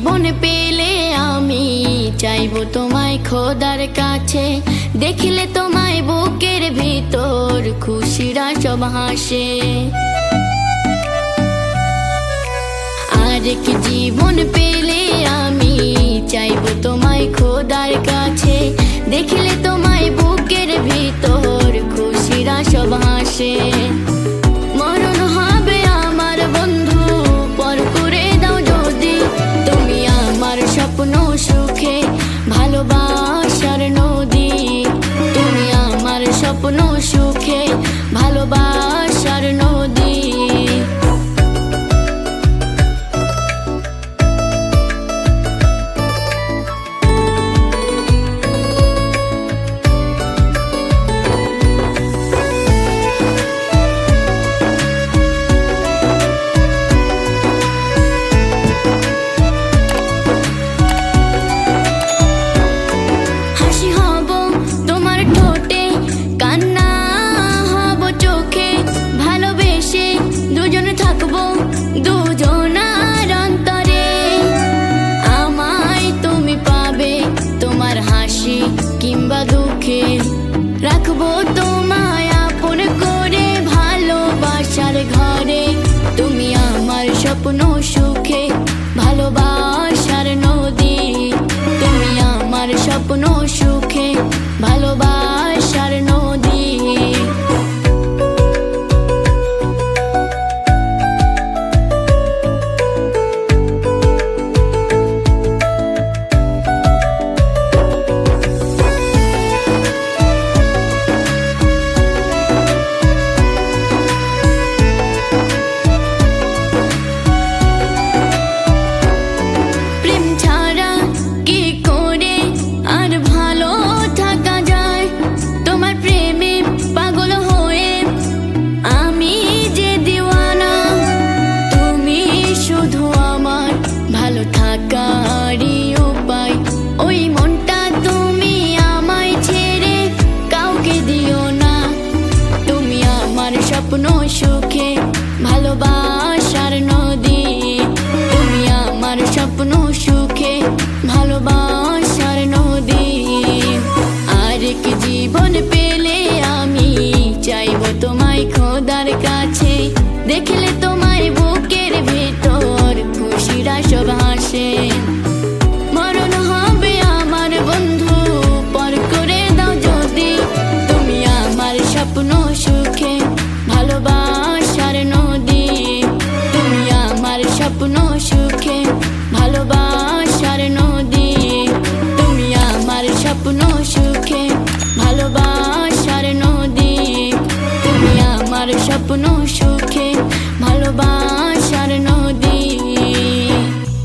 জীবন পেলে আমি চাইব তোমায় খোদার কাছে। দেখলে তোমায় বুকের ভিতর খুশিরা সব হাসে। আর কি জীবন পেলে আমি চাইব তোমায় খোদার কাছে। দেখলে তোমায় বুকের ভিতর খুশিরা সব হাসে। রাখব তোমায় আপন করে ভালোবাসার ঘরে। তুমি আমার স্বপ্ন সুখে স্বপ্ন সুখে ভালোবাসার নদী। তুমি আমার স্বপ্ন সুখে ভালোবাসার নদী। আরেক জীবন পেলে আমি চাইব তোমায় খোদার কাছে। দেখলে তোমায় বুকের ভেতর খুশিরা সব হাসে। সুখে ভালোবাসার নদী। তুমি আমার স্বপ্ন সুখে ভালোবাসার নদী। তুমি আমার স্বপ্ন